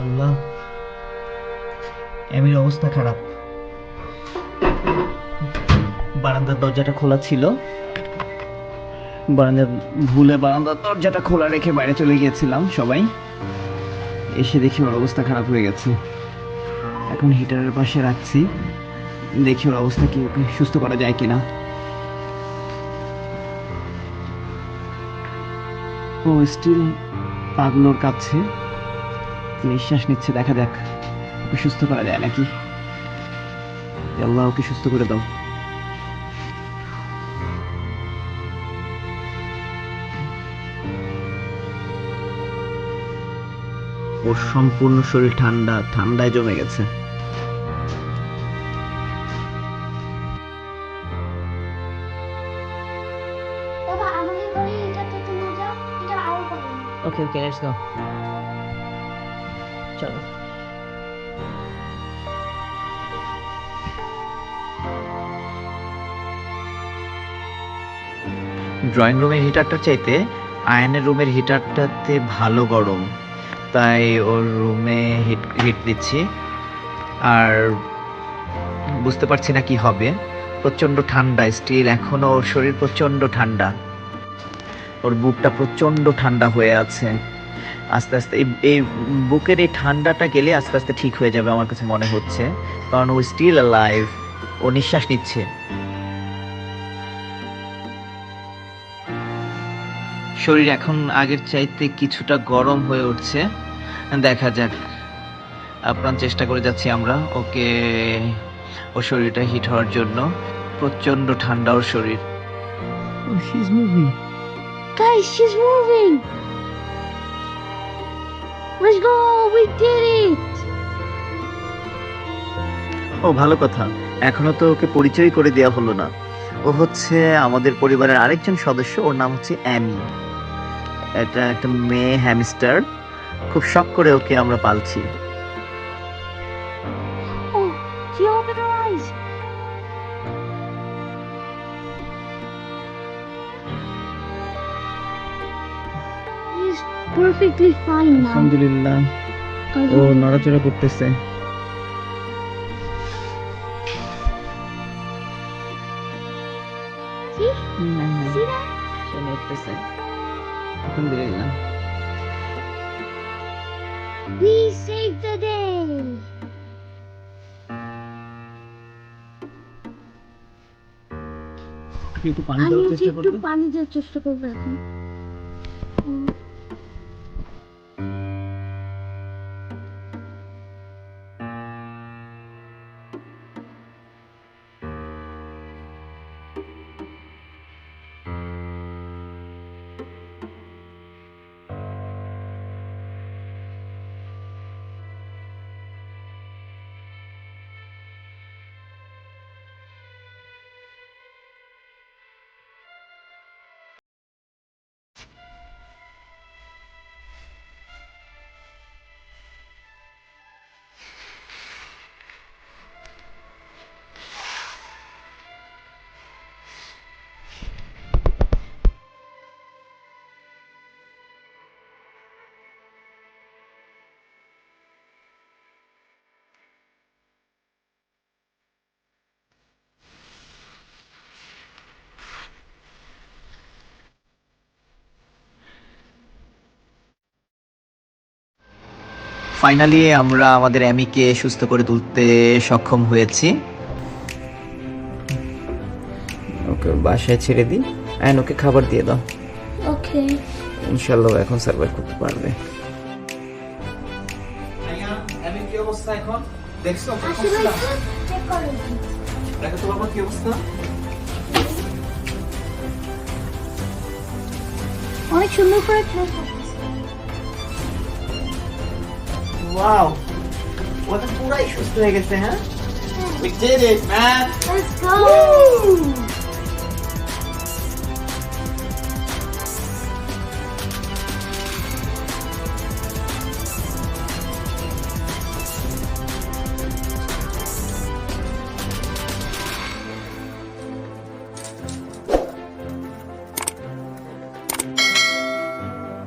আল্লাহ। এমির অবস্থা খারাপ। বারান্দার দরজাটা খোলা ছিল। বারান্দার ভুলে বারান্দার দরজাটা খোলা রেখে বাইরে চলে গিয়েছিলাম সবাই। এসে দেখি ওর অবস্থা খারাপ হয়ে গেছে। এখন হিটারের পাশে রাখছি। দেখি ওর অবস্থা কি, সুস্থ করা যায় কিনা। ও স্টিল পাগলোর কাছে। নিঃশ্বাস নিচ্ছে দেখা যাক। ওকে সুস্থ করা যায় নাকি? আল্লাহ ওকে সুস্থ করে দাও। ওর সম্পূর্ণ শরীর ঠান্ডা ঠান্ডায় জমে গেছে। বাবা আমাদের ঘরে এটাতে চলো। ড্রয়িং রুমের হিটারটার চাইতে আয়নের রুমের হিটারটাতে ভালো গরম। তাই ওর রুমে হিট হিট দিচ্ছি। আর বুঝতে পারছি না কি হবে। প্রচণ্ড ঠান্ডা স্টিল এখনও ওর শরীর প্রচণ্ড ঠান্ডা। ওর বুকটা প্রচণ্ড ঠান্ডা হয়ে আছে। আস্তে আস্তে এই বুকের এই ঠান্ডাটা গেলে আস্তে আস্তে ঠিক হয়ে যাবে আমার কাছে মনে হচ্ছে। কারণ ও স্টিল লাইভ ও নিঃশ্বাস নিচ্ছে। শরীর এখন আগের চাইতে কিছুটা গরম হয়ে উঠছে। দেখা যাক। আপ্রাণ চেষ্টা করে যাচ্ছি আমরা। ওকে ও শরীরটা হিট হওয়ার জন্য। প্রচণ্ড ঠান্ডা ওর শরীর। She is moving Guys, she's moving. Let's go. We did it. ও, ভালো কথা এখনও তো ওকে পরিচয় করে দেওয়া হলো না ও হচ্ছে আমাদের পরিবারের আরেকজন সদস্য, ওর নাম হচ্ছে অ্যামি এটা একটা মেয়ে, হ্যামস্টার খুব শখ করে ওকে আমরা পালছি Perfectly fine আলহামদুলিল্লাহ। ও নড়াচড়া করতেছে। See? See that? সে নড়তেছে। আলহামদুলিল্লাহ। We saved the day. একটু পানি দেওয়ার ওকে চেষ্টা একটু পানি দেওয়ার চেষ্টা করব এখন। ফাইনালি আমরা আমাদের অ্যামিকে সুস্থ করে তুলতে সক্ষম হয়েছি। ওকে বাসায় ছেড়ে দিই। অ্যান্ড ওকে খাবার দিয়ে দাও। ওকে। ইনশাল্লাহ এখন সার্ভাইভ করতে পারবে। কি অবস্থা এখন? দেখছ? আসলে চেক করো কি অবস্থা? অনেক সুন্দর করে খেলা ওয়াও ও তো পুরাই সুস্থ হয়ে গেছে হ্যাঁ We did it, man! Let's go!